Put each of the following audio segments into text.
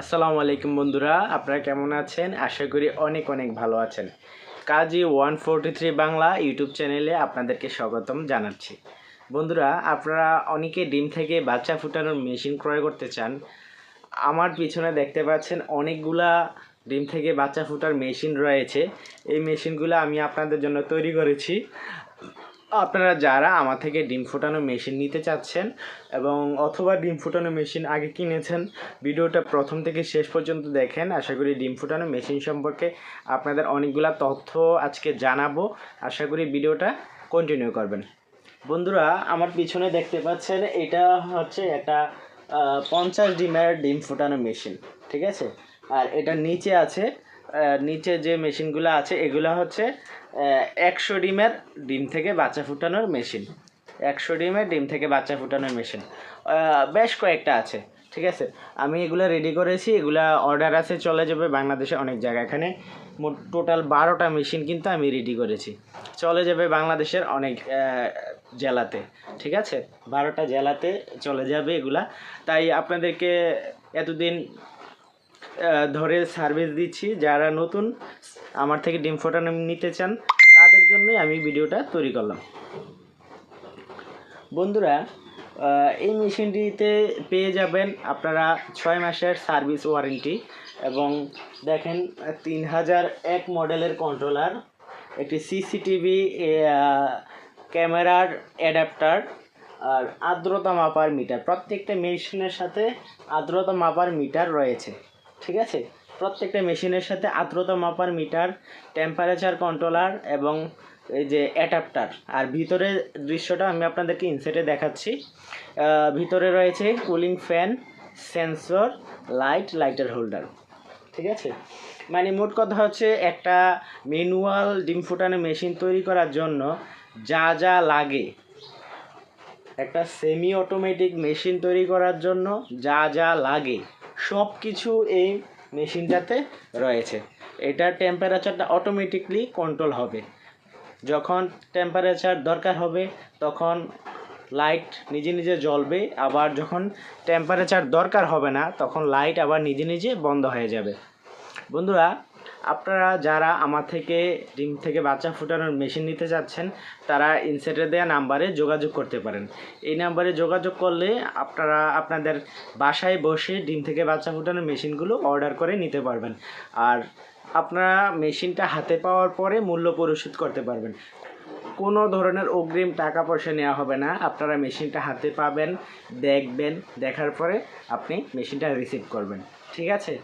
আসসালামু আলাইকুম বন্ধুরা, আপনারা কেমন আছেন? আশা করি অনেক অনেক ভালো আছেন। Kazi one forty three Bangla YouTube চ্যানেলে আপনাদেরকে স্বাগতম জানাচ্ছি। বন্ধুরা, আপনারা অনেকে ডিম থেকে বাচ্চা ফুটানোর মেশিন ক্রয় করতে চান, আমার পিছনে দেখতে পাচ্ছেন অনেকগুলা ডিম থেকে বাচ্চা ফুটার মেশিন রয়েছে। এই মেশিনগুলো আমি আপনাদের জন্য তৈরি করেছি। আপনারা যারা আমার থেকে ডিম ফোটানো মেশিন নিতে চাচ্ছেন এবং অথবা ডিম ফোটানো মেশিন আগে কিনেছেন, ভিডিওটা প্রথম থেকে শেষ পর্যন্ত দেখেন। আশা করি ডিম ফোটানো মেশিন সম্পর্কে আপনাদের অনেকগুলা তথ্য আজকে জানাব। আশা করি ভিডিওটা কন্টিনিউ করবেন। বন্ধুরা, আমার পিছনে দেখতে পাচ্ছেন, এটা হচ্ছে একটা পঞ্চাশ ডিমের ডিম ফোটানো মেশিন, ঠিক আছে? আর এটা নিচে আছে নিচে যে মেশিনগুলো আছে, এগুলো হচ্ছে একশো ডিমের ডিম থেকে বাচ্চা ফুটানোর মেশিন। একশো ডিমের ডিম থেকে বাচ্চা ফুটানোর মেশিন। বেশ কয়েকটা আছে, ঠিক আছে? আমি এগুলো রেডি করেছি, এগুলা অর্ডার আছে, চলে যাবে বাংলাদেশে অনেক জায়গায়। এখানে মোট টোটাল বারোটা মেশিন কিন্তু আমি রেডি করেছি। চলে যাবে বাংলাদেশের অনেক জেলাতে, ঠিক আছে? বারোটা জেলাতে চলে যাবে এগুলা। তাই আপনাদেরকে এতদিন ধরে সার্ভিস দিচ্ছি। যারা নতুন, আমার থেকে ডিম ফোটানো নিতে চান, তাদের জন্যই আমি ভিডিওটা তৈরি করলাম। বন্ধুরা এই মেশিনটিতে পেয়ে যাবেন আপনারা ছয় মাসের সার্ভিস ওয়ারেন্টি এবং দেখেন, তিন হাজার এক মডেলের কন্ট্রোলার একটি সিসিটিভি ক্যামেরার অ্যাডাপ্টার আর আর্দ্রতা মাপার মিটার প্রত্যেকটা মেশিনের সাথে আর্দ্রতা মাপার মিটার রয়েছে। ঠিক আছে? প্রত্যেকটা মেশিনের সাথে আর্দ্রতা মাপার মিটার টেম্পারেচার কন্ট্রোলার এবং এই যে অ্যাডাপ্টার আর ভিতরে দৃশ্যটা আমি আপনাদেরকে ইনসেটে দেখাচ্ছি। ভিতরে রয়েছে cooling fan sensor light lighter holder ঠিক আছে? মানে মোট কথা হচ্ছে একটা ম্যানুয়াল ডিম ফুটানো মেশিন তৈরি করার জন্য যা যা লাগে, একটা সেমি অটোমেটিক মেশিন তৈরি করার জন্য যা যা লাগে সব কিছু এই মেশিনটাতে রয়েছে। এটা টেম্পারেচারটা অটোমেটিকলি কন্ট্রোল হবে। যখন টেম্পারেচার দরকার হবে, তখন লাইট নিজে নিজে জ্বলবে। আবার যখন টেম্পারেচার দরকার হবে না, তখন লাইট আবার নিজে নিজে বন্ধ হয়ে যাবে। বন্ধুরা আপনারা যারা আমার থেকে ডিম থেকে বাচ্চা ফুটানোর মেশিন নিতে চাচ্ছেন তারা ইনসেটে দেওয়া নাম্বারে যোগাযোগ করতে পারেন। এই নাম্বারে যোগাযোগ করলে আপনারা আপনাদের বাসায় বসে ডিম থেকে বাচ্চা ফুটানোর মেশিনগুলো অর্ডার করে নিতে পারবেন। আর আপনারা মেশিনটা হাতে পাওয়ার পরে মূল্য পরিশোধ করতে পারবেন। কোনো ধরনের অগ্রিম টাকা পয়সা নেওয়া হবে না। আপনারা মেশিনটা হাতে পাবেন, দেখবেন, দেখার পরে আপনি মেশিনটা রিসিভ করবেন। ঠিক আছে?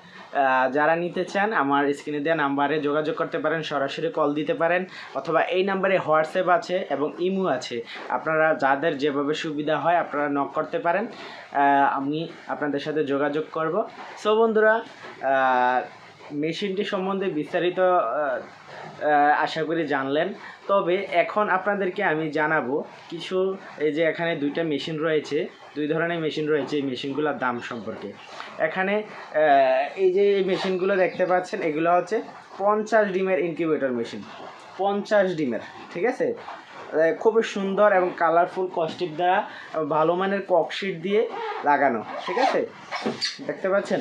যারা নিতে চান, আমার স্ক্রিনে দেওয়া নাম্বারে যোগাযোগ করতে পারেন, সরাসরি কল দিতে পারেন, অথবা এই নাম্বারে হোয়াটসঅ্যাপ আছে এবং ইমো আছে। আপনারা যাদের যেভাবে সুবিধা হয়, আপনারা নক করতে পারেন। আমি আপনাদের সাথে যোগাযোগ করব। সো বন্ধুরা মেশিনটি সম্বন্ধে বিস্তারিত আশা করি জানলেন। তবে এখন আপনাদেরকে আমি জানাব কিছু, এই যে এখানে দুইটা মেশিন রয়েছে, দুই ধরনের মেশিন রয়েছে এই মেশিনগুলোর দাম সম্পর্কে। এখানে এই যে এই মেশিনগুলো দেখতে পাচ্ছেন, এগুলো হচ্ছে পঞ্চাশ ডিমের ইনকিউবেটর মেশিন পঞ্চাশ ডিমের, ঠিক আছে? খুবই সুন্দর এবং কালারফুল কস্টিপ দ্বারা ভালো মানের ককশিট দিয়ে লাগানো, ঠিক আছে? দেখতে পাচ্ছেন?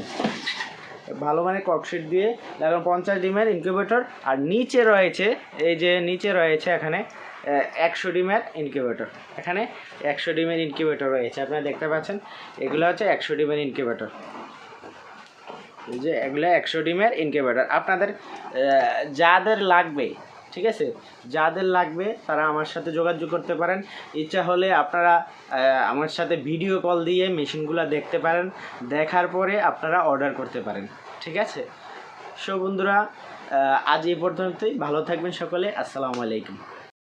ভালো মানে ককশিট দিয়ে লাগানো পঞ্চাশ ডিমের ইনকিউবেটর আর নিচে রয়েছে, এই যে নিচে রয়েছে এখানে একশো ডিমের ইনকিউবেটর এখানে একশো ডিমের ইনকিউবেটর রয়েছে, আপনারা দেখতে পাচ্ছেন। এগুলো হচ্ছে একশো ডিমের ইনকিউবেটর যে এগুলো একশো ডিমের ইনকিউবেটর আপনাদের যাদের লাগবে ঠিক আছে? যাদের লাগবে তারা আমার সাথে যোগাযোগ করতে পারেন। ইচ্ছা হলে আপনারা আমার সাথে ভিডিও কল দিয়ে মেশিনগুলো দেখতে পারেন। দেখার পরে আপনারা অর্ডার করতে পারেন। ঠিক আছে? সো বন্ধুরা আজ এই পর্যন্তই। ভালো থাকবেন সকলে। আসসালামু আলাইকুম।